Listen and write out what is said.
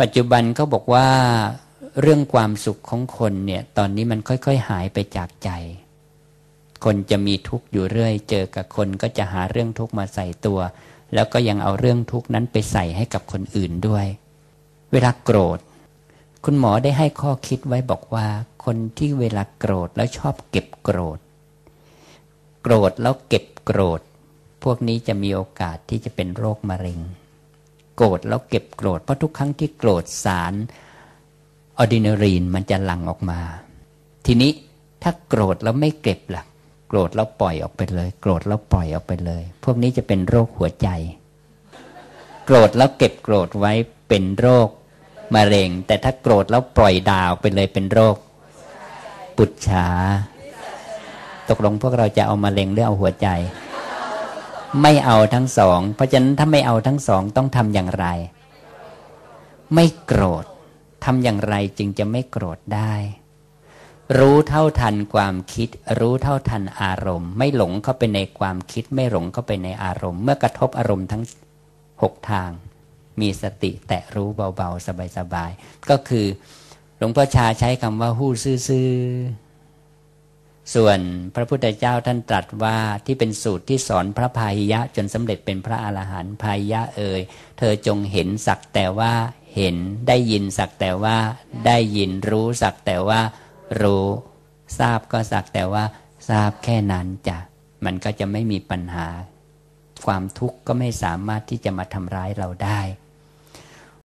ปัจจุบันเขาบอกว่าเรื่องความสุขของคนเนี่ย ตอนนี้มันค่อยๆหายไปจากใจ คนจะมีทุกข์อยู่เรื่อย เจอกับคนก็จะหาเรื่องทุกข์มาใส่ตัว แล้วก็ยังเอาเรื่องทุกข์นั้นไปใส่ให้กับคนอื่นด้วย เวลาโกรธ คุณหมอได้ให้ข้อคิดไว้บอกว่า คนที่เวลาโกรธแล้วชอบเก็บโกรธ โกรธแล้วเก็บโกรธ พวกนี้จะมีโอกาสที่จะเป็นโรคมะเร็ง โกรธแล้วเก็บโกรธเพราะทุกครั้งที่โกรธสารออดินารีนมันจะหลั่งออกมา ทีนี้ถ้าโกรธแล้วไม่เก็บล่ะ โกรธแล้วปล่อยออกไปเลย โกรธแล้วปล่อยออกไปเลย พวกนี้จะเป็นโรคหัวใจ โกรธแล้วเก็บโกรธไว้เป็นโรคมะเร็ง แต่ถ้าโกรธแล้วปล่อยดาวไปเลยเป็นโรค ปุจฉาตกลงพวกเราจะเอามะเร็งหรือเอาหัวใจ ไม่เอาทั้งสอง เพราะฉะนั้นถ้าไม่เอาทั้งสองต้องทำอย่างไร ไม่โกรธทำอย่างไรจึงจะไม่โกรธได้ รู้เท่าทันความคิด รู้เท่าทันอารมณ์ ไม่หลงเข้าไปในความคิด ไม่หลงเข้าไปในอารมณ์ เมื่อกระทบอารมณ์ทั้งหกทาง มีสติแตะรู้เบาๆ สบายๆ ก็คือหลวงพ่อชาใช้คำว่าหู้ซื่อ ส่วนพระพุทธเจ้าท่านตรัสว่าที่เป็นสูตรที่สอนพระพายะจนสำเร็จเป็นพระอรหันต์พายะเอ่ยเธอจงเห็นสักแต่ว่าเห็นได้ยินสักแต่ว่าได้ยินรู้สักแต่ว่ารู้ทราบก็สักแต่ว่าทราบแค่นั้นจ้ะมันก็จะไม่มีปัญหา ความทุกข์ก็ไม่สามารถที่จะมาทำร้ายเราได้